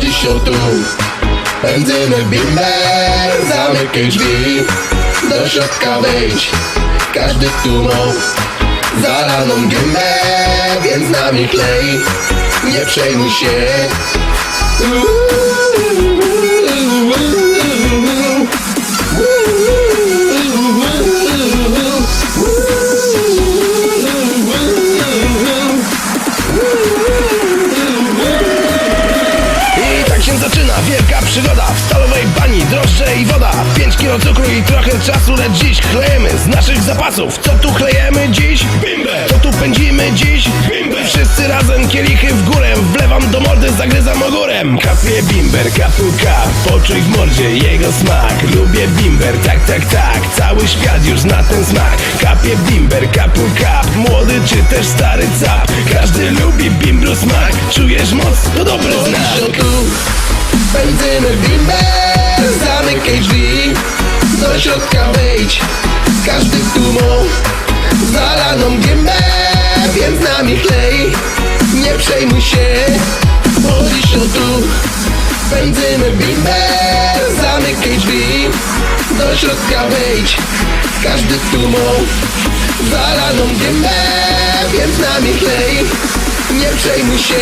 tu. Pędzymy bimber Zamykaj drzwi. Do środka wejdź Każdy tu mą Zalaną gębę Więc nami klej. Nie przejmuj się. I przygoda W stalowej bani drożdże i woda. 5 kilo cukru i trochę czasu Lecz dziś. Chlejemy z naszych zapasów. Co tu chlejemy dziś? Bimber Co tu pędzimy dziś? Bimber Wszyscy razem kielichy w górę. Wlewam do mordy, zagryzam ogórem. Kapie bimber, kapu kap Poczuj w mordzie jego smak. Lubię bimber, tak, tak, tak. Cały świat już zna ten smak. Kapie bimber, kapu kap Młody czy też stary cap. Każdy lubi bimbru smak. Czujesz moc? To dobry znak Pędzymy bimber. Zamykaj drzwi Do środka wejdź. Każdy tu mą Zalaną gębę Więc nami chlej Nie przejmuj się Chodzisz tu. Pędzymy bimber. Zamykaj drzwi Do środka wejdź. Każdy tu mą Zalaną gębę Więc nami chlej Nie przejmuj się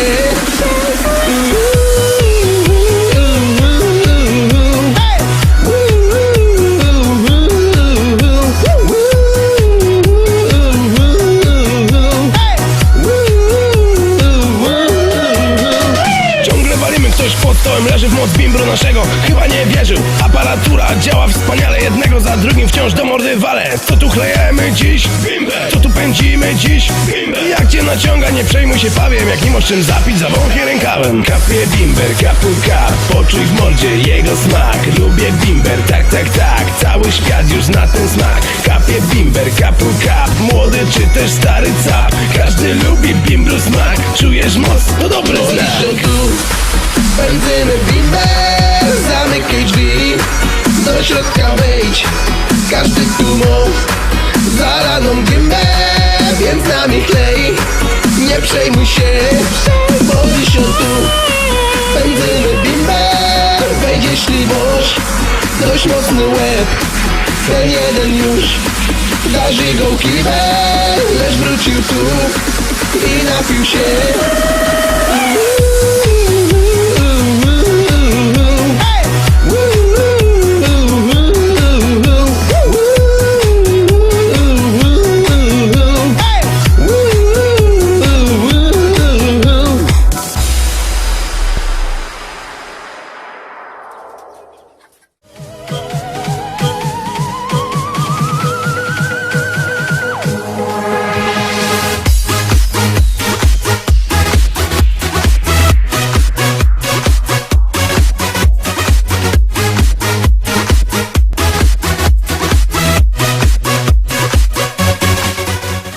Ktoś pod stołem leży w moc bimbru naszego. Chyba nie wierzył, aparatura działa wspaniale. Jednego za drugim wciąż do mordy wale. Co tu chlejemy dziś? Bimber Co tu pędzimy dziś? Bimber Jak cię naciąga, nie przejmuj się pawiem Jak nie masz czym zapić, zawąchaj rękawem Kapie bimber, kapu kap Poczuj w mordzie jego smak. Lubię bimber, tak, tak, tak. Cały świat już zna ten smak. Kapie bimber, kapu kap Młody czy też stary cap? Każdy lubi bimbru smak. Czujesz moc? To dobry znak Pędzymy bimber Zamykaj drzwi. Do środka wejdź Każdy tu mą Zalaną gębę Więc nami chlej Nie przejmuj się Boli się tu. Pędzymy bimber Wejdź jeśli możesz Dość mocny łeb Ten jeden już. Darzy go kiwę Lecz wrócił tu I napił się